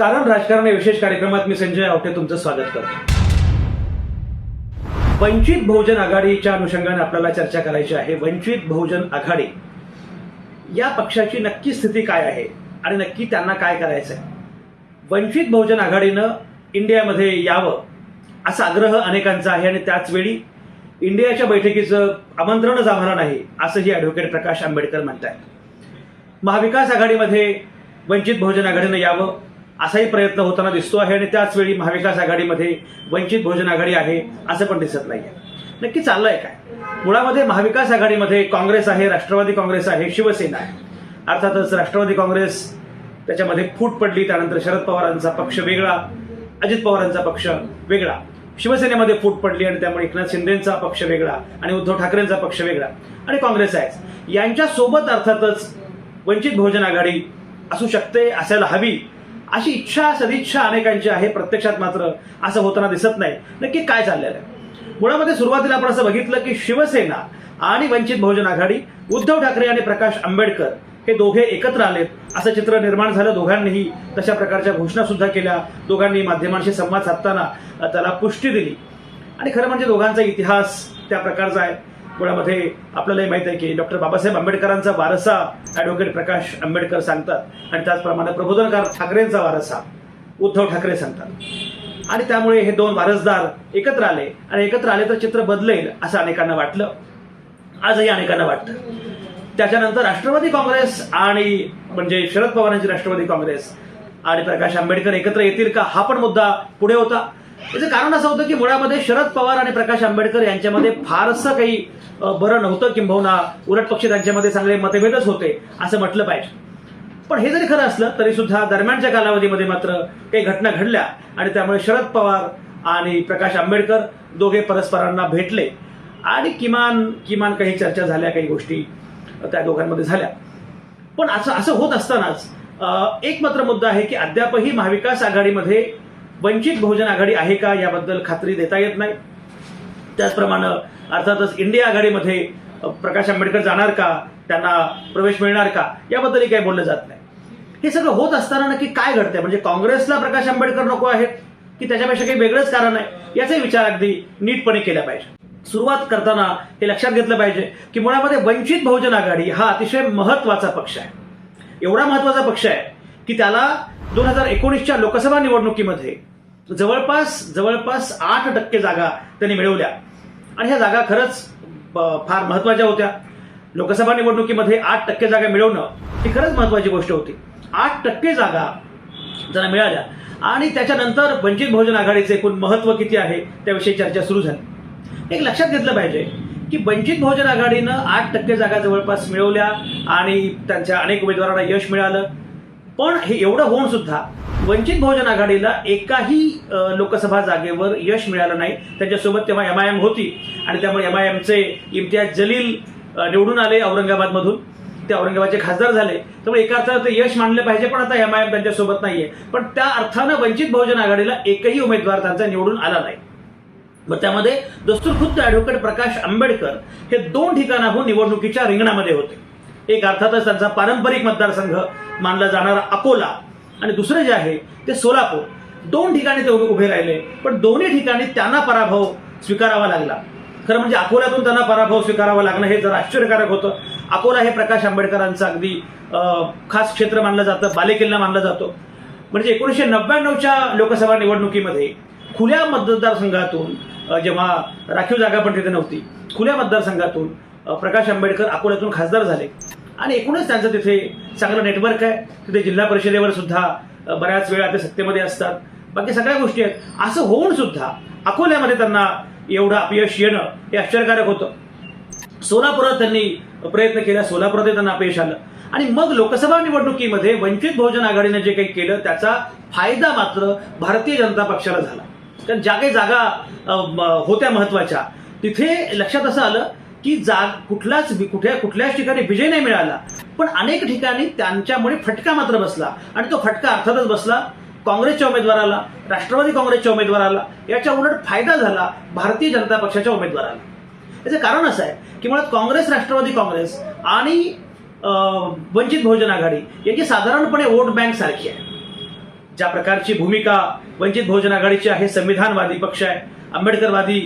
कारण राजकारण या विशेष कार्यक्रमात मी संजय आवटे तुमचं स्वागत करतो. वंचित बहुजन आघाडीच्या अनुषंगाने आपल्याला चर्चा करायची आहे. वंचित बहुजन आघाडी या पक्षाची नक्की स्थिती काय आहे आणि नक्की त्यांना काय करायचं आहे वंचित बहुजन आघाडीनं इंडियामध्ये यावं असा आग्रह अनेकांचा आहे आणि त्याच वेळी इंडियाच्या बैठकीचं आमंत्रणच आम्हाला नाही असंही ॲडव्होकेट प्रकाश आंबेडकर म्हणतात महाविकास आघाडीमध्ये वंचित बहुजन आघाडीनं यावं असाही प्रयत्न होताना दिसतो आहे आणि त्याच वेळी महाविकास आघाडीमध्ये वंचित बहुजन आघाडी आहे असं पण दिसत नाही आहे नक्की चाललंय काय? मुळामध्ये महाविकास आघाडीमध्ये काँग्रेस आहे राष्ट्रवादी काँग्रेस आहे शिवसेना आहे. अर्थातच राष्ट्रवादी काँग्रेस त्याच्यामध्ये फूट पडली त्यानंतर शरद पवारांचा पक्ष वेगळा अजित पवारांचा पक्ष वेगळा. शिवसेनेमध्ये फूट पडली आणि त्यामुळे एकनाथ शिंदेचा पक्ष वेगळा आणि उद्धव ठाकरेंचा पक्ष वेगळा आणि काँग्रेस आहे यांच्या सोबत अर्थातच वंचित बहुजन आघाडी असू शकते असायला हवी. अशी इच्छा सदिच्छा अनेकांची आहे प्रत्यक्षात मात्र असं होताना दिसत नाही. नक्की काय चाललेलं आहे? मुळामध्ये सुरुवातीला आपण असं बघितलं की शिवसेना आणि वंचित बहुजन आघाडी उद्धव ठाकरे आणि प्रकाश आंबेडकर हे दोघे एकत्र आलेत. असं चित्र निर्माण झालं दोघांनीही तशा प्रकारच्या घोषणा सुद्धा केल्या. दोघांनी माध्यमांशी संवाद साधताना त्याला पुष्टी दिली. आणि खरं म्हणजे दोघांचा इतिहास त्या प्रकारचा आहे. मुळामध्ये आपल्यालाही माहीत आहे की डॉक्टर बाबासाहेब आंबेडकरांचा वारसा ॲडव्होकेट प्रकाश आंबेडकर सांगतात. आणि त्याचप्रमाणे प्रबोधनकार ठाकरेंचा वारसा उद्धव ठाकरे सांगतात. आणि त्यामुळे हे दोन वारसदार एकत्र आले. आणि एकत्र आले तर चित्र बदलेल असं अनेकांना वाटलं. आजही अनेकांना वाटतं. त्याच्यानंतर राष्ट्रवादी काँग्रेस आणि म्हणजे शरद पवारांची राष्ट्रवादी काँग्रेस आणि प्रकाश आंबेडकर एकत्र येतील का? हा पण मुद्दा पुढे होता. याचं कारण असं होतं की मुळामध्ये शरद पवार आणि प्रकाश आंबेडकर यांच्यामध्ये फारसं काही बरं नव्हतं किंबहुना उलट पक्ष त्यांच्यामध्ये चांगले मतभेदच होते असं म्हटलं पाहिजे. पण हे जरी खरं असलं तरी सुद्धा दरम्यानच्या कालावधीमध्ये मात्र काही घटना घडल्या आणि त्यामुळे शरद पवार आणि प्रकाश आंबेडकर दोघे परस्परांना भेटले. आणि किमान किमान काही चर्चा झाल्या काही गोष्टी त्या दोघांमध्ये झाल्या. पण असं असं होत असतानाच एक मात्र मुद्दा आहे की अद्यापही महाविकास आघाडीमध्ये वंचित बहुजन आघाडी आहे का याबद्दल खात्री देता येत नाही? त्याचप्रमाणे अर्थातच इंडिया आघाडीमध्ये प्रकाश आंबेडकर जाणार का? त्यांना प्रवेश मिळणार का? याबद्दलही काही बोललं जात नाही. हे सगळं होत असताना नक्की काय घडतंय? म्हणजे काँग्रेसला प्रकाश आंबेडकर नको आहेत? की त्याच्यापेक्षा काही वेगळंच कारण आहे? याचाही विचार अगदी नीटपणे केला पाहिजे. सुरुवात करताना हे लक्षात घेतलं पाहिजे की मुळामध्ये वंचित बहुजन आघाडी हा अतिशय महत्त्वाचा पक्ष आहे. एवढा महत्त्वाचा पक्ष आहे की त्याला दोन हजार एकोणीसच्या लोकसभा निवडणुकीमध्ये जवळपास जवळपास आठ टक्के जागा त्यांनी मिळवल्या. आणि ह्या जागा खरंच ब- फार महत्त्वाच्या होत्या. लोकसभा निवडणुकीमध्ये आठ टक्के जागा मिळवणं ही खरंच महत्वाची गोष्ट होती. आठ टक्के जागा त्यांना मिळाल्या. आणि त्याच्यानंतर वंचित बहुजन आघाडीचे एकूण महत्त्व किती आहे त्याविषयी चर्चा सुरू झाली. एक लक्षात घेतलं पाहिजे की वंचित बहुजन आघाडीनं आठ टक्के जागा जवळपास मिळवल्या आणि त्यांच्या अनेक उमेदवारांना यश मिळालं. पण हे एवढं होऊन सुद्धा वंचित बहुजन आघाडीला एकाही लोकसभा जागेवर यश मिळालं नाही. त्यांच्यासोबत तेव्हा एम आय एम होती आणि त्यामुळे एम आय एमचे इम्तियाज जलील निवडून आले औरंगाबादमधून. ते औरंगाबादचे खासदार झाले. त्यामुळे एका अर्थानं ते यश मानलं पाहिजे पण आता एम आय एम त्यांच्यासोबत नाहीये. पण त्या अर्थानं वंचित बहुजन आघाडीला एकही उमेदवार त्यांचा निवडून आला नाही. मग त्यामध्ये दस्तूरखुद्द ॲडव्होकेट प्रकाश आंबेडकर हे दोन ठिकाणाहून निवडणुकीच्या रिंगणामध्ये होते. एक अर्थातच त्यांचा पारंपरिक मतदारसंघ मानला जाणारा अकोला. आणि दुसरे जे आहे ते सोलापूर. दोन ठिकाणी ते उभे उभे राहिले पण दोन्ही ठिकाणी त्यांना पराभव स्वीकारावा लागला. खरं म्हणजे अकोल्यातून त्यांना पराभव स्वीकारावा लागणं हे जर आश्चर्यकारक होतं. अकोला हे प्रकाश आंबेडकरांचं अगदी खास क्षेत्र मानलं जातं बालेकिल्ला मानला जातो. म्हणजे एकोणीसशे नव्याण्णवच्या लोकसभा निवडणुकीमध्ये खुल्या मतदारसंघातून जेव्हा राखीव जागा पण तिथे नव्हती खुल्या मतदारसंघातून प्रकाश आंबेडकर अकोल्यातून खासदार झाले. आणि एकूणच त्यांचं तिथे चांगलं नेटवर्क आहे. तिथे जिल्हा परिषदेवर सुद्धा बऱ्याच वेळा ते सत्तेमध्ये असतात. बाकी सगळ्या गोष्टी आहेत. असं होऊन सुद्धा अकोल्यामध्ये त्यांना एवढं अपयश येणं हे आश्चर्यकारक होतं. सोलापुरात त्यांनी प्रयत्न केला. सोलापुरात त्यांना अपयश आलं. आणि मग लोकसभा निवडणुकीमध्ये वंचित बहुजन आघाडीने जे काही केलं त्याचा फायदा मात्र भारतीय जनता पक्षाला झाला. कारण ज्या काही जागा होत्या महत्त्वाच्या तिथे लक्षात असं आलं की जाग कुठलाच कुठल्या कुठल्याच ठिकाणी विजय नाही मिळाला. पण अनेक ठिकाणी त्यांच्यामुळे फटका मात्र बसला. आणि तो फटका अर्थातच बसला. काँग्रेसच्या उमेदवाराला राष्ट्रवादी काँग्रेसच्या उमेदवाराला याच्या उलट फायदा झाला भारतीय जनता पक्षाच्या उमेदवाराला. याचं कारण असं आहे की मुळात काँग्रेस राष्ट्रवादी काँग्रेस आणि वंचित बहुजन आघाडी याची साधारणपणे वोट बँक सारखी आहे. ज्या प्रकारची भूमिका वंचित बहुजन आघाडीची आहे संविधानवादी पक्ष आहे आंबेडकरवादी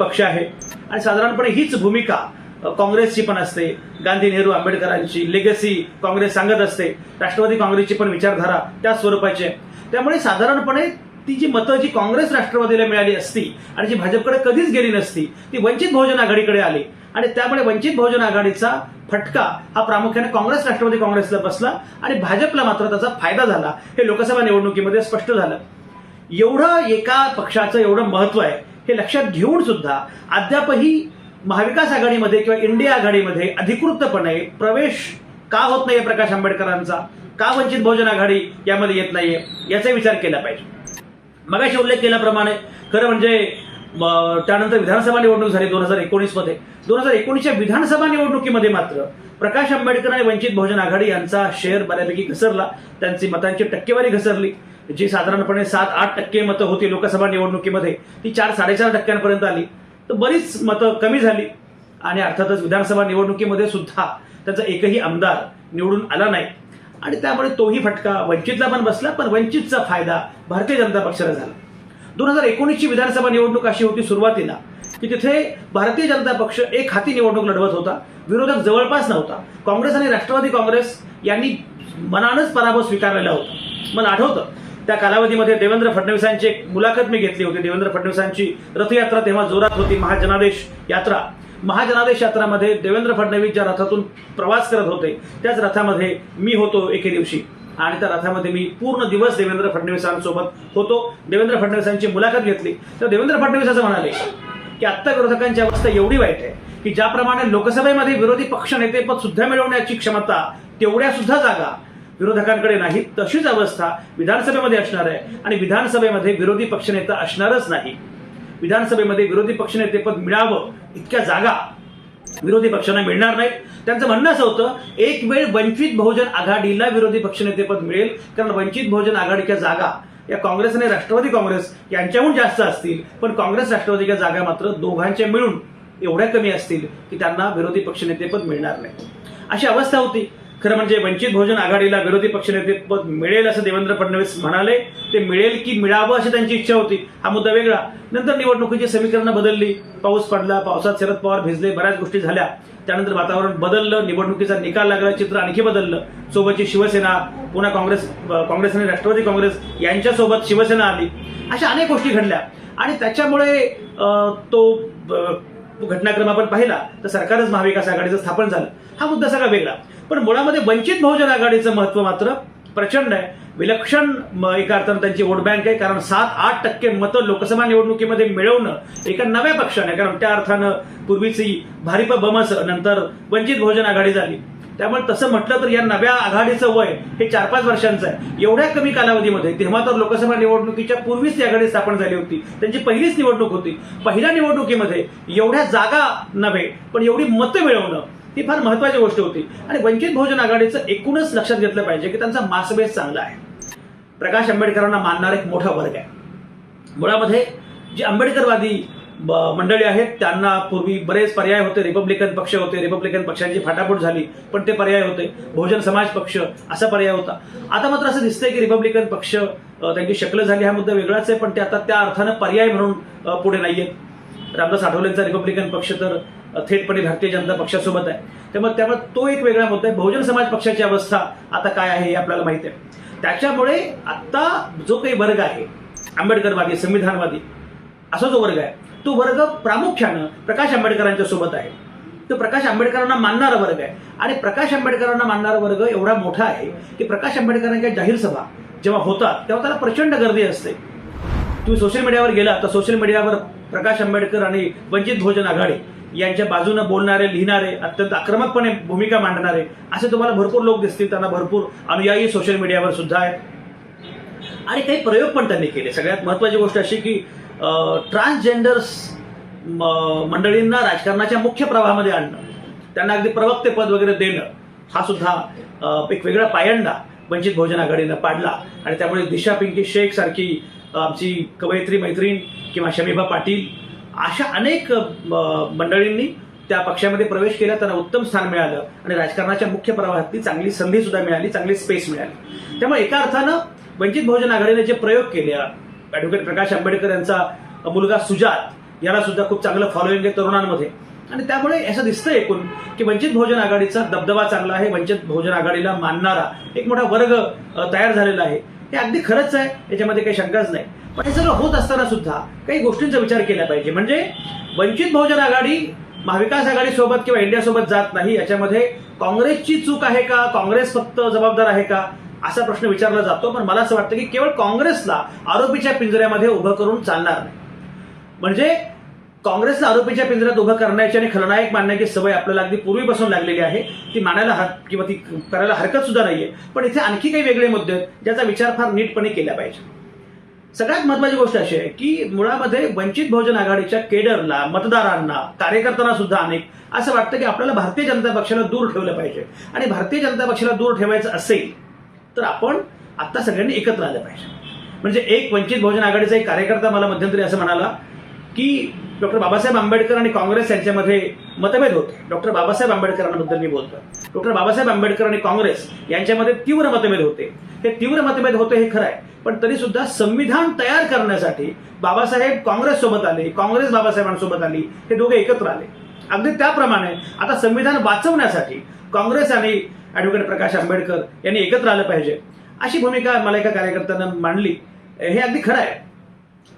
पक्ष आहे. आणि साधारणपणे हीच भूमिका काँग्रेसची पण असते. गांधी नेहरू आंबेडकरांची लेगसी काँग्रेस सांगत असते. राष्ट्रवादी काँग्रेसची पण विचारधारा त्या स्वरूपाची आहे. त्यामुळे साधारणपणे ती जी मतं जी काँग्रेस राष्ट्रवादीला मिळाली असती आणि जी भाजपकडे कधीच गेली नसती ती वंचित बहुजन आघाडीकडे आली. आणि त्यामुळे वंचित बहुजन आघाडीचा फटका हा प्रामुख्याने काँग्रेस राष्ट्रवादी काँग्रेसला बसला आणि भाजपला मात्र त्याचा फायदा झाला. हे लोकसभा निवडणुकीमध्ये स्पष्ट झालं. एवढं एका पक्षाचं एवढं महत्त्व आहे. हे लक्षात घेऊन सुद्धा अद्यापही महाविकास आघाडीमध्ये किंवा इंडिया आघाडीमध्ये अधिकृतपणे प्रवेश का होत नाहीये प्रकाश आंबेडकरांचा? का वंचित बहुजन आघाडी यामध्ये येत नाहीये? याचा विचार केला पाहिजे. मगाशी उल्लेख केल्याप्रमाणे खरं म्हणजे त्यानंतर विधानसभा निवडणूक झाली दोन हजार एकोणीसमध्ये दोन हजार एकोणीसच्या विधानसभा निवडणुकीमध्ये मात्र प्रकाश आंबेडकर आणि वंचित बहुजन आघाडी यांचा शेअर बऱ्यापैकी घसरला. त्यांची मतांची टक्केवारी घसरली. जी साधारणपणे सात आठ टक्के मतं होती लोकसभा निवडणुकीमध्ये ती चार साडेचार टक्क्यांपर्यंत आली. तर बरीच मतं कमी झाली. आणि अर्थातच विधानसभा निवडणुकीमध्ये सुद्धा त्याचा एकही आमदार निवडून आला नाही. आणि त्यामुळे तोही फटका वंचितला पण बसला पण वंचितचा फायदा भारतीय जनता पक्षाला झाला. दोन हजार एकोणीसची विधानसभा निवडणूक अशी होती सुरुवातीला की तिथे भारतीय जनता पक्ष एक हाती निवडणूक लढवत होता विरोधक जवळपास नव्हता. काँग्रेस आणि राष्ट्रवादी काँग्रेस यांनी मनानच पराभव स्वीकारलेला होता. मला आठवतं त्या कालावधीमध्ये देवेंद्र फडणवीसांची एक मुलाखत मी घेतली होती. देवेंद्र फडणवीसांची रथयात्रा तेव्हा जोरात होती महाजनादेश यात्रा. महाजनादेश यात्रामध्ये देवेंद्र फडणवीस ज्या रथातून प्रवास करत होते त्याच रथामध्ये मी होतो एके दिवशी. आणि त्या रथामध्ये मी पूर्ण दिवस देवेंद्र फडणवीसांसोबत होतो. देवेंद्र फडणवीसांची मुलाखत घेतली. तर देवेंद्र फडणवीस असं म्हणाले की आत्ता विरोधकांची अवस्था एवढी वाईट आहे की ज्याप्रमाणे लोकसभेमध्ये विरोधी पक्ष नेतेपद सुद्धा मिळवण्याची क्षमता तेवढ्या सुद्धा जागा विरोधकांकडे नाही तशीच अवस्था विधानसभेमध्ये असणार आहे. आणि विधानसभेमध्ये विरोधी पक्षनेता असणारच नाही. विधानसभेमध्ये विरोधी पक्षनेतेपद मिळावं इतक्या जागा विरोधी पक्षांना मिळणार नाहीत. त्यांचं म्हणणं असं होतं एक वेळ वंचित बहुजन आघाडीला विरोधी पक्षनेतेपद मिळेल कारण वंचित बहुजन आघाडीच्या जागा या काँग्रेस आणि राष्ट्रवादी काँग्रेस यांच्याहून जास्त असतील पण काँग्रेस राष्ट्रवादीच्या जागा मात्र दोघांच्या मिळून एवढ्या कमी असतील की त्यांना विरोधी पक्षनेतेपद मिळणार नाही. अशी अवस्था होती. खरं म्हणजे वंचित बहुजन आघाडीला विरोधी पक्षनेतेपद मिळेल असं देवेंद्र फडणवीस म्हणाले. ते मिळेल की मिळावं अशी त्यांची इच्छा होती. हा मुद्दा वेगळा. नंतर निवडणुकीची समीकरणं बदलली. पाऊस पडला पावसात शरद पवार भिजले बऱ्याच गोष्टी झाल्या. त्यानंतर वातावरण बदललं निवडणुकीचा निकाल लागला चित्र आणखी बदललं. सोबतची शिवसेना पुन्हा काँग्रेस काँग्रेस आणि राष्ट्रवादी काँग्रेस यांच्यासोबत शिवसेना आली. अशा अनेक गोष्टी घडल्या. आणि त्याच्यामुळे तो घटनाक्रम आपण पाहिला. तर सरकारच महाविकास आघाडीचं स्थापन झालं. हा मुद्दा सगळा वेगळा. पण मुळामध्ये वंचित बहुजन आघाडीचं महत्त्व मात्र प्रचंड आहे. विलक्षण म- एका अर्थानं त्यांची वोट बँक आहे कारण सात आठ टक्के मतं लोकसभा निवडणुकीमध्ये मिळवणं एका नव्या पक्षाने कारण त्या अर्थानं पूर्वीची भारिप बमस नंतर वंचित बहुजन आघाडी झाली. त्यामुळे तसं म्हटलं तर या नव्या आघाडीचं वय हे चार पाच वर्षांचं आहे. एवढ्या कमी कालावधीमध्ये तेव्हा तर लोकसभा निवडणुकीच्या पूर्वीच ती आघाडी स्थापन झाली होती. त्यांची पहिलीच निवडणूक होती. पहिल्या निवडणुकीमध्ये एवढ्या जागा नव्हे पण एवढी मतं मिळवणं ही फार महत्वाची गोष्ट होती. आणि वंचित बहुजन आघाडीचं एकूणच लक्षात घेतलं पाहिजे की त्यांचा मासबेस चांगला आहे. प्रकाश आंबेडकरांना मानणारा एक मोठा वर्ग आहे. मुळामध्ये जी आंबेडकरवादी ब- मंडळी आहेत त्यांना पूर्वी बरेच पर्याय होते. रिपब्लिकन पक्ष होते रिपब्लिकन पक्षांची फाटाफूट झाली पण ते पर्याय होते. बहुजन समाज पक्ष असा पर्याय होता. आता मात्र असं दिसतंय की रिपब्लिकन पक्ष त्यांची शक्ल झाली हा मुद्दा वेगळाच आहे पण ते आता त्या अर्थानं पर्याय म्हणून पुढे नाहीयेत. रामदास आठवलेंचा रिपब्लिकन पक्ष तर थेटपणे भारतीय जनता पक्षासोबत आहे. त्यामुळे त्यामुळे तो एक वेगळा मुद्दा आहे. बहुजन समाज पक्षाची अवस्था आता काय आहे हे आपल्याला माहिती आहे. त्याच्यामुळे आता जो काही वर्ग आहे आंबेडकरवादी संविधानवादी असा जो वर्ग आहे तो वर्ग प्रामुख्यानं प्रकाश आंबेडकरांच्या सोबत आहे. तो प्रकाश आंबेडकरांना मानणारा वर्ग आहे. आणि प्रकाश आंबेडकरांना मानणारा वर्ग एवढा मोठा आहे की प्रकाश आंबेडकरांच्या जाहीर सभा जेव्हा होतात तेव्हा त्याला प्रचंड गर्दी असते. तुम्ही सोशल मीडियावर गेला तर सोशल मीडियावर प्रकाश आंबेडकर आणि वंचित भोजन आघाडी यांच्या बाजूने बोलणारे लिहिणारे अत्यंत आक्रमकपणे भूमिका मांडणारे असे तुम्हाला भरपूर लोक दिसतील त्यांना भरपूर अनुयायी सोशल मीडियावर सुद्धा आहेत. आणि काही प्रयोग पण त्यांनी केले. सगळ्यात महत्वाची गोष्ट अशी की ट्रान्सजेंडर्स मंडळींना राजकारणाच्या मुख्य प्रवाहामध्ये आणणं त्यांना अगदी प्रवक्ते पद वगैरे देणं हा सुद्धा एक वेगळा पायंडा वंचित बहुजन आघाडीनं पाडला. आणि त्यामुळे दिशा पिंकी शेख सारखी आमची कवयित्री मैत्रीण किंवा शमीभा पाटील अशा अनेक मंडळींनी त्या पक्षामध्ये प्रवेश केला त्यांना उत्तम स्थान मिळालं आणि राजकारणाच्या मुख्य प्रवाहातली चांगली संधी सुद्धा मिळाली चांगली स्पेस मिळाली. त्यामुळे एका अर्थानं वंचित बहुजन आघाडीने जे प्रयोग केले ॲडव्होकेट प्रकाश आंबेडकर यांचा मुलगा सुजात याला सुद्धा खूप चांगलं फॉलोईंग आहे तरुणांमध्ये. आणि त्यामुळे असं दिसतं एकूण की वंचित बहुजन आघाडीचा दबदबा चांगला आहे वंचित बहुजन आघाडीला मानणारा एक मोठा वर्ग तयार झालेला आहे. हे अगदी खरंच आहे याच्यामध्ये काही शंकाच नाही. पण हे सगळं होत असताना सुद्धा काही गोष्टींचा विचार केला पाहिजे. म्हणजे वंचित बहुजन आघाडी महाविकास आघाडी सोबत किंवा इंडियासोबत जात नाही याच्यामध्ये काँग्रेसची चूक आहे का? काँग्रेस फक्त जबाबदार आहे का? असा प्रश्न विचारला जातो. पण मला असं वाटतं की केवळ काँग्रेसला आरोपीच्या पिंजऱ्यामध्ये उभं करून चालणार नाही. म्हणजे काँग्रेसला आरोपीच्या पिंजऱ्यात उभं करण्याची आणि खलनायक मानण्याची सवय आपल्याला अगदी पूर्वीपासून लागलेली आहे. ती मानायला हर किंवा ती करायला हरकत सुद्धा नाहीये. पण इथे आणखी काही वेगळे मुद्दे आहेत ज्याचा विचार फार नीटपणे केला पाहिजे. सगळ्यात महत्वाची गोष्ट अशी आहे की मुळामध्ये वंचित बहुजन आघाडीच्या केडरला मतदारांना कार्यकर्त्यांना सुद्धा अनेक असं वाटतं की आपल्याला भारतीय जनता पक्षाला दूर ठेवलं पाहिजे. आणि भारतीय जनता पक्षाला दूर ठेवायचं असेल तर आपण आता सगळ्यांनी एकत्र आलं पाहिजे. म्हणजे एक वंचित बहुजन आघाडीचा एक कार्यकर्ता मला मध्यंतरी असं म्हणाला की डॉक्टर बाबासाहेब आंबेडकर आणि काँग्रेस यांच्यामध्ये मतभेद होते. डॉक्टर बाबासाहेब आंबेडकरांबद्दल मी बोलतो डॉक्टर बाबासाहेब आंबेडकर आणि काँग्रेस यांच्यामध्ये तीव्र मतभेद होते. हे तीव्र मतभेद होते हे खरं आहे. पण तरी सुद्धा संविधान तयार करण्यासाठी बाबासाहेब काँग्रेस सोबत आले काँग्रेस बाबासाहेबांसोबत आली हे दोघे एकत्र आले. अगदी त्याप्रमाणे आता संविधान वाचवण्यासाठी काँग्रेस आणि ऍडव्होकेट प्रकाश आंबेडकर यांनी एकत्र आलं पाहिजे. अशी भूमिका मला एका कार्यकर्त्यानं मांडली. हे अगदी खरं आहे.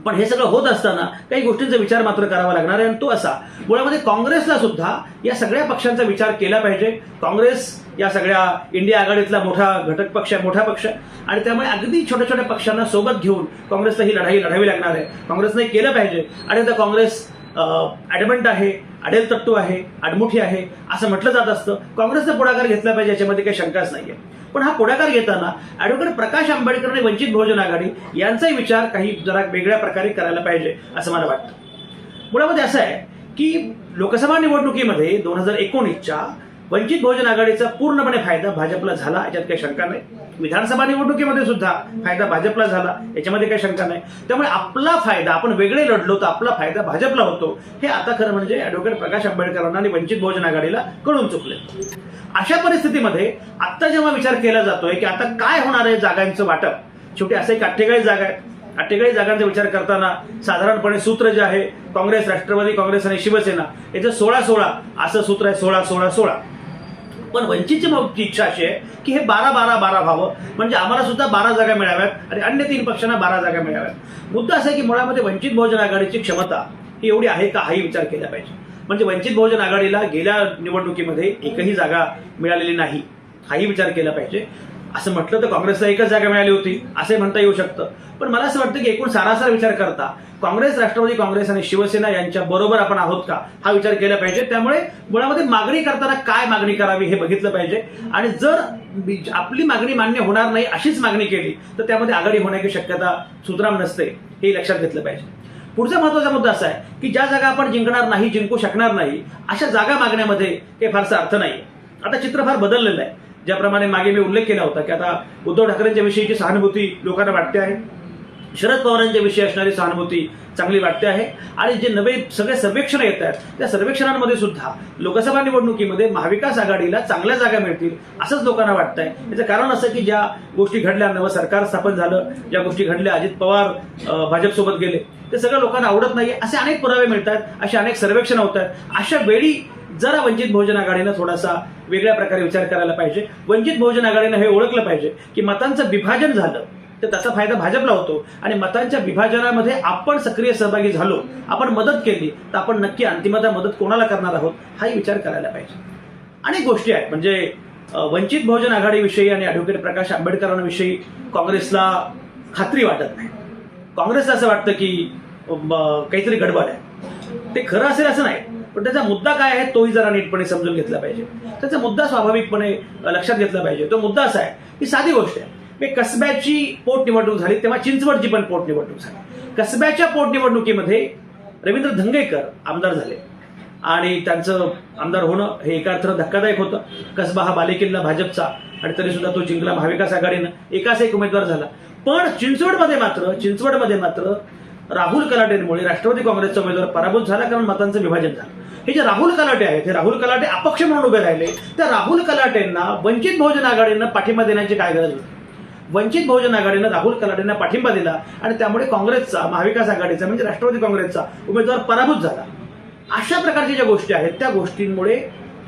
पण हे सगळं होत असताना काही गोष्टींचा विचार मात्र करावा लागणार आहे. आणि तो असा मुळामध्ये काँग्रेसला सुद्धा या सगळ्या पक्षांचा विचार केला पाहिजे. काँग्रेस या सगळ्या इंडिया आघाडीतला मोठा घटक पक्ष आहे मोठा पक्ष. आहे आणि त्यामुळे अगदी छोट्या छोट्या पक्षांना सोबत घेऊन काँग्रेसला ही लढाई लढावी लागणार आहे. काँग्रेसने केलं पाहिजे. आणि आता काँग्रेस ॲडमंट आहे अडेल तट्टू आहे आडमुठी आहे असं म्हटलं जात असतं. काँग्रेसने पुढाकार घेतला पाहिजे याच्यामध्ये काही शंकाच नाहीये. पण हा पुढाकार घेताना ॲडव्होकेट प्रकाश आंबेडकर आणि वंचित बहुजन आघाडी यांचाही विचार काही जरा वेगळ्या प्रकारे करायला पाहिजे असं मला वाटतं. मुळामध्ये असं आहे की लोकसभा निवडणुकीमध्ये दोन हजार एकोणीसच्या वंचित बहुजन आघाडीचा पूर्णपणे फायदा भाजपला झाला याच्यात काही शंका नाही. विधानसभा निवडणुकीमध्ये सुद्धा फायदा भाजपला झाला याच्यामध्ये काही शंका नाही. त्यामुळे आपला फायदा आपण वेगळे लढलो तर आपला फायदा भाजपला होतो हे आता खरं म्हणजे ॲडव्होकेट प्रकाश आंबेडकरांना आणि वंचित बहुजन आघाडीला कळून चुकले अशा परिस्थितीमध्ये आत्ता जेव्हा विचार केला जातोय की आता काय होणार आहे जागांचं वाटप? शेवटी असं एक अठ्ठेचाळीस जागा आहेत अठ्ठेचाळीस जागांचा विचार करताना साधारणपणे सूत्र जे आहे काँग्रेस राष्ट्रवादी काँग्रेस आणि शिवसेना याचं सोळा सोळा असं सूत्र आहे सोळा सोळा सोळा. पण वंचितची इच्छा अशी आहे की हे बारा बारा बारा व्हावं. म्हणजे आम्हाला सुद्धा बारा जागा मिळाव्यात आणि अन्य तीन पक्षांना बारा जागा मिळाव्यात. मुद्दा असा आहे की मुळामध्ये वंचित बहुजन आघाडीची क्षमता ही एवढी आहे का हाही विचार केला पाहिजे. म्हणजे वंचित बहुजन आघाडीला गेल्या निवडणुकीमध्ये एकही जागा मिळालेली नाही हाही विचार केला पाहिजे. असं म्हटलं तर काँग्रेसला एकच जागा मिळाली होती. असे म्हणता येऊ शकतं. पण मला असं वाटतं की एकूण सारासार विचार करता काँग्रेस राष्ट्रवादी काँग्रेस आणि शिवसेना यांच्या बरोबर आपण आहोत का? हा विचार केला पाहिजे. त्यामुळे मुळामध्ये मागणी करताना काय मागणी करावी हे बघितलं पाहिजे. आणि जर आपली मागणी मान्य होणार नाही अशीच मागणी केली तर त्यामध्ये आघाडी होण्याची शक्यता सुतराम नसते हे लक्षात घेतलं पाहिजे. पुढचा महत्त्वाचा मुद्दा असा आहे की ज्या जागा आपण जिंकणार नाही जिंकू शकणार नाही अशा जागा मागण्यामध्ये काही फारसा अर्थ नाही. आता चित्र फार बदललेलं आहे. ज्याप्रमाणे मागे मी उल्लेख केला होता की आता उद्धव ठाकरेंच्या विषयीची सहानुभूती लोकांना वाटते आहे शरद पवारांच्या विषयी असणारी सहानुभूती चांगली वाटते आहे. आणि जे नवे सगळे सर्वेक्षण येत आहेत त्या सर्वेक्षणांमध्ये सुद्धा लोकसभा निवडणुकीमध्ये महाविकास आघाडीला चांगल्या जागा मिळतील असंच लोकांना वाटतंय. याचं कारण असं की ज्या गोष्टी घडल्या नवं सरकार स्थापन झालं ज्या गोष्टी घडल्या अजित पवार भाजपसोबत गेले ते सगळं लोकांना आवडत नाही असे अनेक पुरावे मिळतात असे अनेक सर्वेक्षण होत आहेत. अशा वेळी जरा वंचित बहुजन आघाडीनं थोडासा वेगळ्या प्रकारे विचार करायला पाहिजे. वंचित बहुजन आघाडीनं हे ओळखलं पाहिजे की मतांचं विभाजन झालं तर त्याचा फायदा भाजपला होतो. आणि मतांच्या विभाजनामध्ये आपण सक्रिय सहभागी झालो आपण मदत केली तर आपण नक्की अंतिमता मदत कोणाला करणार आहोत हाही विचार करायला पाहिजे. अनेक गोष्टी आहेत. म्हणजे वंचित बहुजन आघाडीविषयी आणि ॲडव्होकेट प्रकाश आंबेडकरांविषयी काँग्रेसला खात्री वाटत नाही. काँग्रेसला असं वाटतं की काहीतरी गडबड आहे. ते खरं असेल असं नाही. पण त्याचा मुद्दा काय आहे तोही जरा नीटपणे समजून घेतला पाहिजे. त्याचा मुद्दा स्वाभाविकपणे लक्षात घेतला पाहिजे. तो मुद्दा असा आहे की साधी गोष्ट आहे. मी कसब्याची पोटनिवडणूक झाली तेव्हा चिंचवडची पण पोटनिवडणूक झाली. कसब्याच्या पोटनिवडणुकीमध्ये रवींद्र धंगेकर आमदार झाले. आणि त्यांचं आमदार होणं हे एका अर्थानं धक्कादायक होतं. कसबा हा बालेकिल्ला भाजपचा आणि तरी सुद्धा तो जिंकला महाविकास आघाडीनं. एकाच एक उमेदवार झाला. पण चिंचवडमध्ये मात्र चिंचवडमध्ये मात्र राहुल कलाटेंमुळे राष्ट्रवादी काँग्रेसचा उमेदवार पराभूत झाला कारण मतांचं विभाजन झालं. हे जे राहुल कलाटे आहेत हे राहुल कलाटे अपक्ष म्हणून उभे राहिले त्या राहुल कलाटेंना वंचित बहुजन आघाडीनं पाठिंबा देण्याची काय गरज होती? वंचित बहुजन आघाडीनं राहुल कलाटेंना पाठिंबा दिला आणि त्यामुळे काँग्रेसचा महाविकास आघाडीचा म्हणजे राष्ट्रवादी काँग्रेसचा उमेदवार पराभूत झाला. अशा प्रकारच्या ज्या गोष्टी आहेत त्या गोष्टींमुळे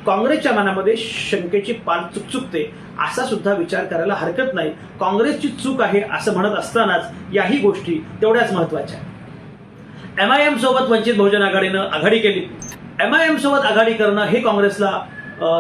काँग्रेसच्या मनामध्ये शंकेची पाल चुकचुकते असा सुद्धा विचार करायला हरकत नाही. काँग्रेसची चूक आहे असं म्हणत असतानाच याही गोष्टी तेवढ्याच महत्त्वाच्या एम आय एम सोबत वंचित बहुजन आघाडीनं आघाडी केली. एम आय एम सोबत आघाडी करणं हे काँग्रेसला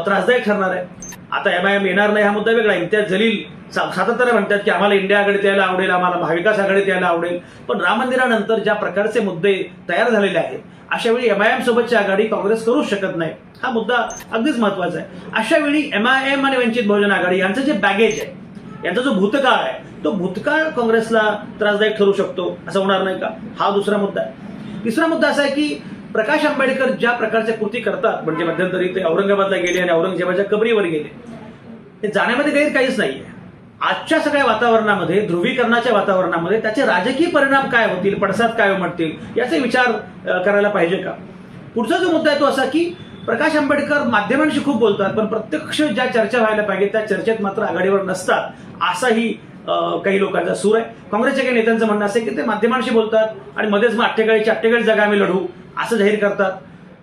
त्रासदायक ठरणार आहे. आता एम आय एम येणार नाही हा मुद्दा वेगळा इम्तियाज जलील सा- सातत्याने म्हणतात की आम्हाला इंडिया आघाडीत यायला आवडेल आम्हाला महाविकास आघाडीत यायला आवडेल. पण राम मंदिरानंतर ज्या प्रकारचे मुद्दे तयार झालेले आहेत अशा वेळी एम आय एम सोबतची आघाडी काँग्रेस करूच शकत नाही. हा मुद्दा अगदीच महत्त्वाचा आहे. अशा वेळी एम आय एम आणि वंचित बहुजन आघाडी यांचं जे बॅगेज आहे यांचा जो भूतकाळ आहे तो भूतकाळ काँग्रेसला त्रासदायक ठरू शकतो असं होणार नाही का? हा दुसरा मुद्दा आहे. तिसरा मुद्दा असा आहे की प्रकाश आंबेडकर ज्या प्रकारच्या कृती करतात म्हणजे मध्यंतरी ते औरंगाबादला गेले आणि औरंगजेबाच्या कबरीवर गेले हे जाण्यामध्ये गैर काहीच नाहीये. आजच्या सगळ्या वातावरणामध्ये ध्रुवीकरणाच्या वातावरणामध्ये त्याचे राजकीय परिणाम काय होतील पडसाद काय उमटतील याचे विचार करायला पाहिजे का? पुढचा जो मुद्दा आहे तो असा की प्रकाश आंबेडकर माध्यमांशी खूप बोलतात पण प्रत्यक्ष ज्या चर्चा व्हायला पाहिजे त्या चर्चेत मात्र आघाडीवर नसतात. असाही काही लोकांचा सूर आहे. काँग्रेसच्या काही नेत्यांचं म्हणणं असं की ते माध्यमांशी बोलतात आणि मध्येच मग अठ्ठेचाळीसची अठ्ठेचाळीस जागा आम्ही लढू असं जाहीर करतात.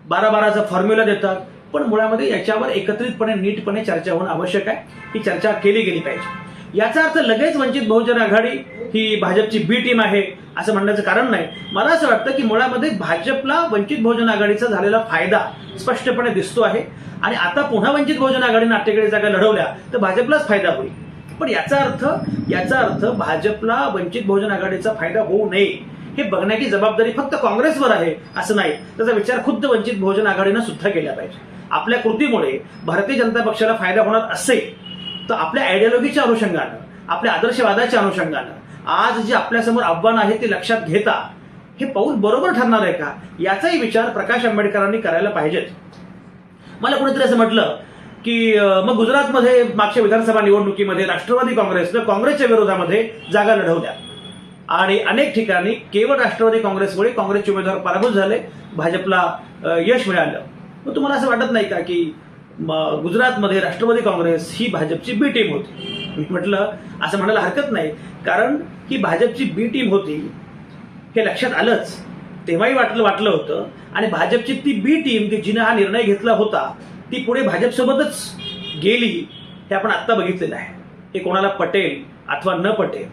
बारा बाराचा फॉर्म्युला देतात. पण मुळामध्ये याच्यावर एकत्रितपणे नीटपणे चर्चा होणं आवश्यक आहे. ही चर्चा केली गेली पाहिजे. याचा अर्थ लगेच वंचित बहुजन आघाडी ही भाजपची बी टीम आहे असं म्हणण्याचं कारण नाही. मला असं वाटतं की मुळामध्ये भाजपला वंचित बहुजन आघाडीचा झालेला फायदा स्पष्टपणे दिसतो आहे. आणि आता पुन्हा वंचित बहुजन आघाडीने अठ्ठेचाळीस जागा लढवल्या तर भाजपलाच फायदा होईल. पण याचा अर्थ याचा अर्थ भाजपला वंचित बहुजन आघाडीचा फायदा होऊ नये हे बघण्याची जबाबदारी फक्त काँग्रेसवर आहे असं नाही. त्याचा विचार खुद्द वंचित बहुजन आघाडीनं सुद्धा केला पाहिजे. आपल्या कृतीमुळे भारतीय जनता पक्षाला फायदा होणार असेल तर आपल्या आयडियॉलॉजीच्या अनुषंगानं आपल्या आदर्शवादाच्या अनुषंगानं आज जे आपल्यासमोर आव्हान आहे ते लक्षात घेता हे पाऊल बरोबर ठरणार आहे का? याचाही विचार प्रकाश आंबेडकरांनी करायला पाहिजेत. मला कुणीतरी असं म्हटलं की मग गुजरातमध्ये मागच्या विधानसभा निवडणुकीमध्ये राष्ट्रवादी काँग्रेसनं काँग्रेसच्या विरोधामध्ये जागा लढवल्या. आणि अनेक ठिकाणी केवळ राष्ट्रवादी काँग्रेसमुळे काँग्रेसचे उमेदवार पराभूत झाले भाजपला यश मिळालं. मग तुम्हाला असं वाटत नाही का की गुजरातमध्ये राष्ट्रवादी काँग्रेस ही भाजपची बी टीम होती. मी म्हटलं असं म्हणायला हरकत नाही. कारण ही भाजपची बी टीम होती हे लक्षात आलंच. तेव्हाही वाटलं वाटलं होतं. आणि भाजपची ती बी टीम की जिने हा निर्णय घेतला होता ती पुढे भाजपसोबतच गेली हे आपण आत्ता बघितलेलं आहे. हे कोणाला पटेल अथवा न पटेल.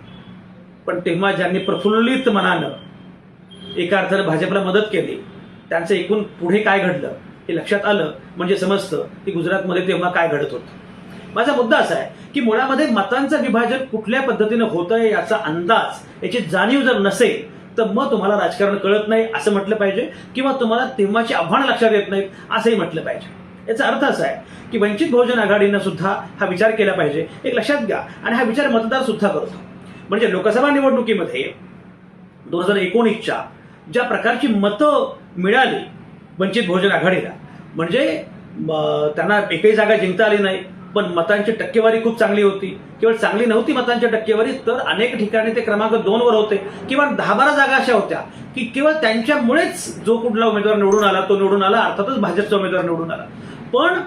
पण तेव्हा ज्यांनी प्रफुल्लित मनानं एका अर्थानं भाजपला मदत केली त्यांचं एकूण पुढे काय घडलं? हे लक्षात आलं म्हणजे समजतं की गुजरातमध्ये तेव्हा काय घडत होतं. माझा मुद्दा असा आहे की मुळामध्ये मतांचं विभाजन कुठल्या पद्धतीनं होतंय याचा अंदाज याची जाणीव जर नसेल तर मग तुम्हाला राजकारण कळत नाही असं म्हटलं पाहिजे किंवा तुम्हाला तेव्हाची आव्हानं लक्षात येत नाहीत असंही म्हटलं पाहिजे. याचा अर्थ असा आहे की वंचित बहुजन आघाडीनं सुद्धा हा विचार केला पाहिजे. एक लक्षात घ्या आणि हा विचार मतदार सुद्धा करतो. म्हणजे लोकसभा निवडणुकीमध्ये दोन हजार एकोणीसच्या ज्या प्रकारची मतं मिळाली वंचित बहुजन आघाडीला. म्हणजे त्यांना एकही जागा जिंकता आली नाही पण मतांची टक्केवारी खूप चांगली होती. केवळ चांगली नव्हती मतांची टक्केवारी तर अनेक ठिकाणी ते क्रमांक दोन वर होते. किंवा दहा बारा जागा अशा होत्या की केवळ त्यांच्यामुळेच जो कुठला उमेदवार निवडून आला तो निवडून आला अर्थातच भाजपचा उमेदवार निवडून आला. पण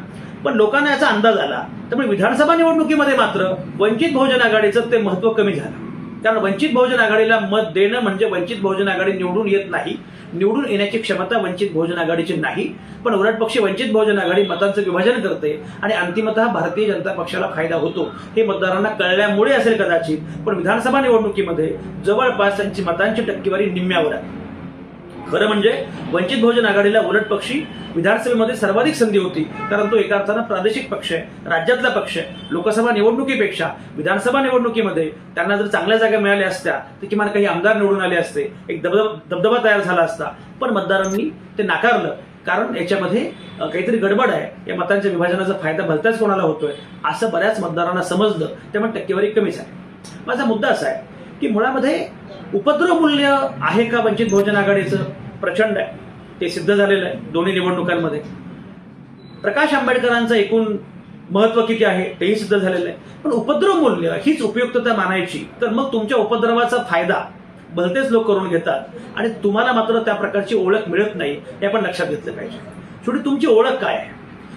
पण लोकांना याचा अंदाज आला. त्यामुळे विधानसभा निवडणुकीमध्ये मात्र वंचित बहुजन आघाडीचं ते महत्त्व कमी झालं. कारण वंचित बहुजन आघाडीला मत देणं म्हणजे वंचित बहुजन आघाडी निवडून येत नाही. निवडून येण्याची क्षमता वंचित बहुजन आघाडीची नाही पण उलट पक्षी वंचित बहुजन आघाडी मतांचं विभाजन करते आणि अंतिमतः भारतीय जनता पक्षाला फायदा होतो. हे मतदारांना कळल्यामुळे असेल कदाचित पण विधानसभा निवडणुकीमध्ये जवळपास त्यांची मतांची टक्केवारी निम्म्यावर आहे. खरं म्हणजे वंचित बहुजन आघाडीला उलट पक्षी विधानसभेमध्ये सर्वाधिक संधी होती कारण तो एका अर्थानं प्रादेशिक पक्ष आहे राज्यातला पक्ष आहे. लोकसभा निवडणुकीपेक्षा विधानसभा निवडणुकीमध्ये त्यांना जर चांगल्या जागा मिळाल्या असत्या तर किमान काही आमदार निवडून आले असते एक दबदबा दबदबा तयार झाला असता. पण मतदारांनी ते नाकारलं कारण याच्यामध्ये काहीतरी गडबड आहे. या मतांच्या विभाजनाचा फायदा भलताच कोणाला होतोय असं बऱ्याच मतदारांना समजलं. त्यामुळे टक्केवारी कमीच आहे. माझा मुद्दा असा आहे की मुळामध्ये उपद्रव मूल्य आहे का वंचित बहुजन आघाडीचं? प्रचंड आहे. ते सिद्ध झालेलं आहे दोन्ही निवडणुकांमध्ये. प्रकाश आंबेडकरांचं एकूण महत्त्व किती आहे तेही सिद्ध झालेलं आहे. पण उपद्रव मूल्य हीच उपयुक्तता मानायची. तर मग तुमच्या उपद्रवाचा फायदा भलतेच लोक करून घेतात आणि तुम्हाला मात्र त्या प्रकारची ओळख मिळत नाही हे आपण लक्षात घेतलं पाहिजे. शेवटी तुमची ओळख काय आहे?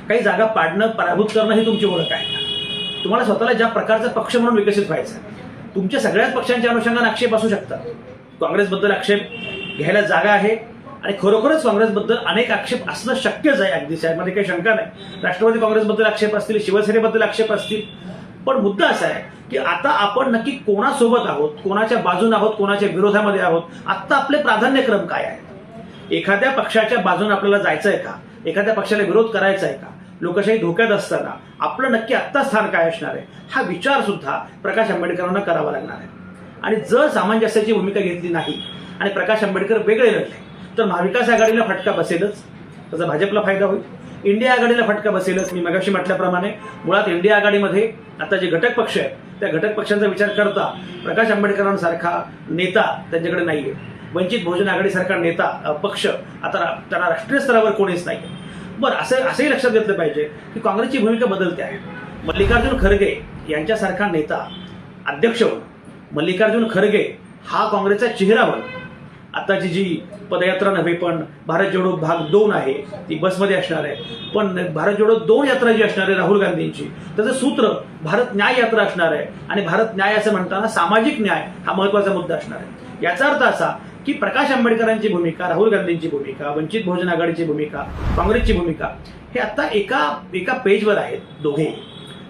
काही जागा पाडणं पराभूत करणं ही तुमची ओळख आहे तुम्हाला स्वतःला ज्या प्रकारचा पक्ष म्हणून विकसित व्हायचं आहे तुमच्या सगळ्याच पक्षांच्या अनुषंगाने आक्षेप असू शकतात. काँग्रेसबद्दल आक्षेप घ्यायला जागा आहे आणि खरोखरच काँग्रेसबद्दल अनेक आक्षेप असणं शक्यच आहे अगदी. यामध्ये काही शंका नाही. राष्ट्रवादी काँग्रेसबद्दल आक्षेप असतील शिवसेनेबद्दल आक्षेप असतील. पण मुद्दा असा आहे की आता आपण नक्की कोणासोबत आहोत कोणाच्या बाजून आहोत कोणाच्या विरोधामध्ये आहोत आत्ता आपले प्राधान्यक्रम काय आहेत एखाद्या पक्षाच्या बाजून आपल्याला जायचं आहे का? एखाद्या पक्षाला विरोध करायचा आहे का? लोकशाही धोक्यात असताना आपलं नक्की आत्ता स्थान काय असणार आहे? हा विचार सुद्धा प्रकाश आंबेडकरांना करावा लागणार आहे. आणि जर सामंजस्याची भूमिका घेतली नाही आणि प्रकाश आंबेडकर वेगळे लढले तर महाविकास आघाडीला फटका बसेलच. त्याचा भाजपला फायदा होईल. इंडिया आघाडीला फटका बसेलच मी मगाशी म्हटल्याप्रमाणे. मुळात इंडिया आघाडीमध्ये आता जे घटक पक्ष आहेत त्या घटक पक्षांचा विचार करता प्रकाश आंबेडकरांसारखा नेता त्यांच्याकडे नाही आहे वंचित बहुजन आघाडीसारखा नेता पक्ष आता रा- त्यांना राष्ट्रीय स्तरावर कोणीच नाही बरं असं असंही लक्षात घेतलं पाहिजे की काँग्रेसची भूमिका बदलते आहे. मल्लिकार्जुन खरगे यांच्यासारखा नेता अध्यक्ष होणं मल्लिकार्जुन खरगे हा काँग्रेसचा चेहरा बनणं आताची जी पदयात्रा नव्हे पण भारत जोडो भाग दोन आहे ती बसमध्ये असणार आहे. पण भारत जोडो दोन यात्रा जी असणार आहे राहुल गांधींची त्याचं सूत्र भारत न्याय यात्रा असणार आहे. आणि भारत न्याय असं म्हणताना सामाजिक न्याय हा महत्त्वाचा मुद्दा असणार आहे. याचा अर्थ असा की प्रकाश आंबेडकरांची भूमिका राहुल गांधींची भूमिका वंचित बहुजन आघाडीची भूमिका काँग्रेसची भूमिका हे आता एका एका पेजवर आहेत दोघे.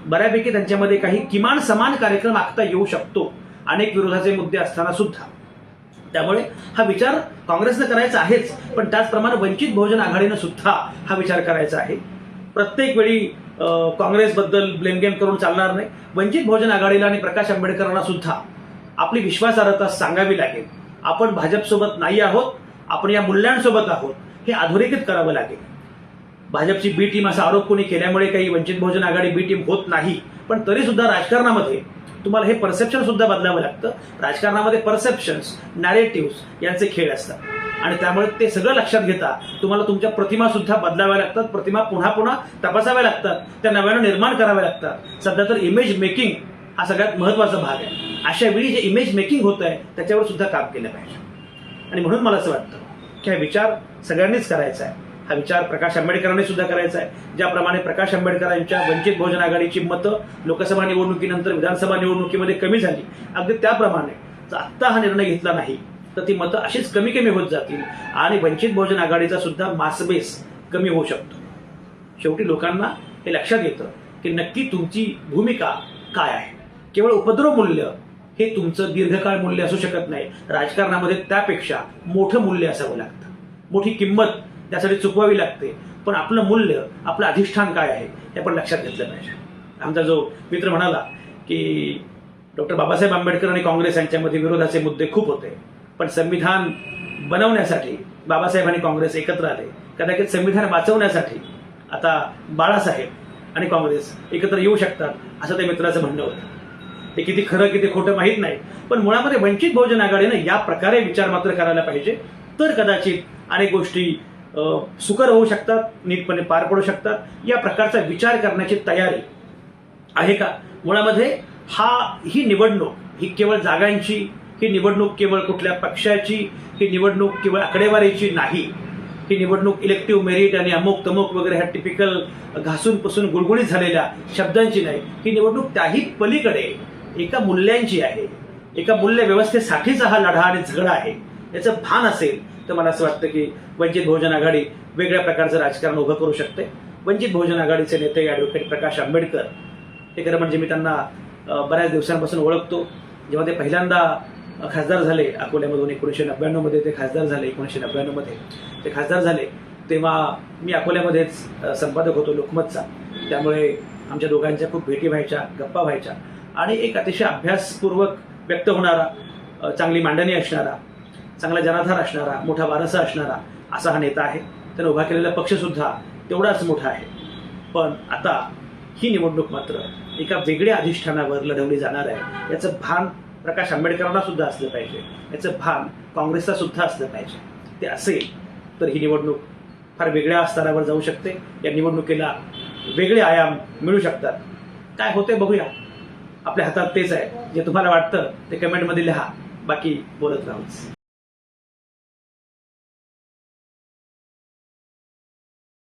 बऱ्यापैकी त्यांच्यामध्ये काही किमान समान कार्यक्रम आखता येऊ शकतो. अनेक विरोधाचे मुद्दे असताना सुद्धा. त्यामुळे हा विचार काँग्रेसनं करायचा आहेच पण त्याचप्रमाणे वंचित बहुजन आघाडीनं सुद्धा हा विचार करायचा आहे. प्रत्येक वेळी काँग्रेसबद्दल ब्लेमगेम करून चालणार नाही. वंचित बहुजन आघाडीला आणि प्रकाश आंबेडकरांना सुद्धा आपली विश्वासार्हता सांगावी लागेल. आपण भाजपसोबत नाही आहोत आपण या मूल्यांसोबत आहोत हे अधोरेखित करावं लागेल. भाजपची बी टीम असा आरोप कोणी केल्यामुळे काही वंचित बहुजन आघाडी बी टीम होत नाही. पण तरी सुद्धा राजकारणामध्ये तुम्हाला हे परसेप्शन सुद्धा बदलावं लागतं. राजकारणामध्ये परसेप्शन्स नॅरेटिव्ह यांचे खेळ असतात. आणि त्यामुळे ते सगळं लक्षात घेता तुम्हाला तुमच्या प्रतिमा सुद्धा बदलाव्या लागतात. प्रतिमा पुन्हा पुन्हा तपासाव्या लागतात. त्या नव्यानं निर्माण कराव्या लागतात. सध्या तर इमेज मेकिंग हा सगळ्यात महत्त्वाचा भाग आहे. अशा वेळी जे इमेज मेकिंग होत आहे त्याच्यावर सुद्धा काम केलं पाहिजे. आणि म्हणून मला असं वाटतं की हा विचार सगळ्यांनीच करायचा आहे. हा विचार प्रकाश आंबेडकरांनी सुद्धा करायचा आहे. ज्याप्रमाणे प्रकाश आंबेडकरांच्या वंचित बहुजन आघाडीची मतं लोकसभा निवडणुकीनंतर विधानसभा निवडणुकीमध्ये कमी झाली. अगदी त्याप्रमाणे जर आत्ता हा निर्णय घेतला नाही तर ती मतं अशीच कमी कमी होत जातील आणि वंचित बहुजन आघाडीचा सुद्धा मासबेस कमी होऊ शकतो. शेवटी लोकांना हे लक्षात येतं की नक्की तुमची भूमिका काय आहे. केवळ उपद्रव मूल्य हे तुमचं दीर्घकाळ मूल्य असू शकत नाही. राजकारणामध्ये त्यापेक्षा मोठं मूल्य असावं लागतं. मोठी किंमत त्यासाठी चुकवावी लागते. पण आपलं मूल्य आपलं अधिष्ठान काय आहे हे आपण लक्षात घेतलं पाहिजे. आमचा जो मित्र म्हणाला की डॉक्टर बाबासाहेब आंबेडकर आणि काँग्रेस यांच्यामध्ये विरोधाचे मुद्दे खूप होते. पण संविधान बनवण्यासाठी बाबासाहेब आणि काँग्रेस एकत्र आले. कदाचित संविधान वाचवण्यासाठी आता बाळासाहेब आणि काँग्रेस एकत्र येऊ शकतात असं त्या मित्राचं म्हणणं होतं. ते किती खरं किती खोटं माहीत नाही. पण मुळामध्ये वंचित बहुजन आघाडीनं या प्रकारे विचार मात्र करायला पाहिजे. तर कदाचित अनेक गोष्टी सुकर होऊ शकतात नीटपणे पार पडू शकतात. या प्रकारचा विचार करण्याची तयारी आहे का? मुळामध्ये हा ही निवडणूक ही केवळ जागांची ही निवडणूक केवळ कुठल्या पक्षाची ही निवडणूक केवळ आकडेवारीची नाही. ही निवडणूक इलेक्टिव्ह मेरिट आणि अमुक तमुक वगैरे ह्या टिपिकल घासून पुसून गुळगुळीत झालेल्या शब्दांची नाही. ही निवडणूक त्याही पलीकडे एका मूल्यांची आहे. एका मूल्य व्यवस्थेसाठीचा हा लढा आणि झगडा आहे. याचं भान असेल तर मला असं वाटतं की वंचित बहुजन आघाडी वेगळ्या प्रकारचं राजकारण उभं करू शकते. वंचित बहुजन आघाडीचे नेते ॲडव्होकेट प्रकाश आंबेडकर हे खरं म्हणजे मी त्यांना बऱ्याच दिवसांपासून ओळखतो. जेव्हा ते पहिल्यांदा खासदार झाले अकोल्यामधून एकोणीसशे नव्याण्णवमध्ये ते खासदार झाले एकोणीसशे नव्याण्णवमध्ये ते खासदार झाले तेव्हा मी अकोल्यामध्येच संपादक होतो लोकमतचा. त्यामुळे आमच्या दोघांच्या खूप भेटी व्हायच्या गप्पा व्हायच्या. आणि एक अतिशय अभ्यासपूर्वक व्यक्त होणारा चांगली मांडणी असणारा चांगला जनाधार असणारा मोठा वारसा असणारा असा हा नेता आहे. त्यानं उभा केलेला पक्षसुद्धा तेवढाच मोठा आहे. पण आता ही निवडणूक मात्र एका वेगळ्या अधिष्ठानावर लढवली जाणार आहे. याचं भान प्रकाश आंबेडकरांना सुद्धा असलं पाहिजे. याचं भान काँग्रेसला सुद्धा असलं पाहिजे. ते असेल तर ही निवडणूक फार वेगळ्या स्तरावर जाऊ शकते. या निवडणुकीला वेगळे आयाम मिळू शकतात. काय होते बघूया. आपल्या हातात तेच आहे. जे तुम्हाला वाटतं ते कमेंटमध्ये लिहा. बाकी बोलत राहूच.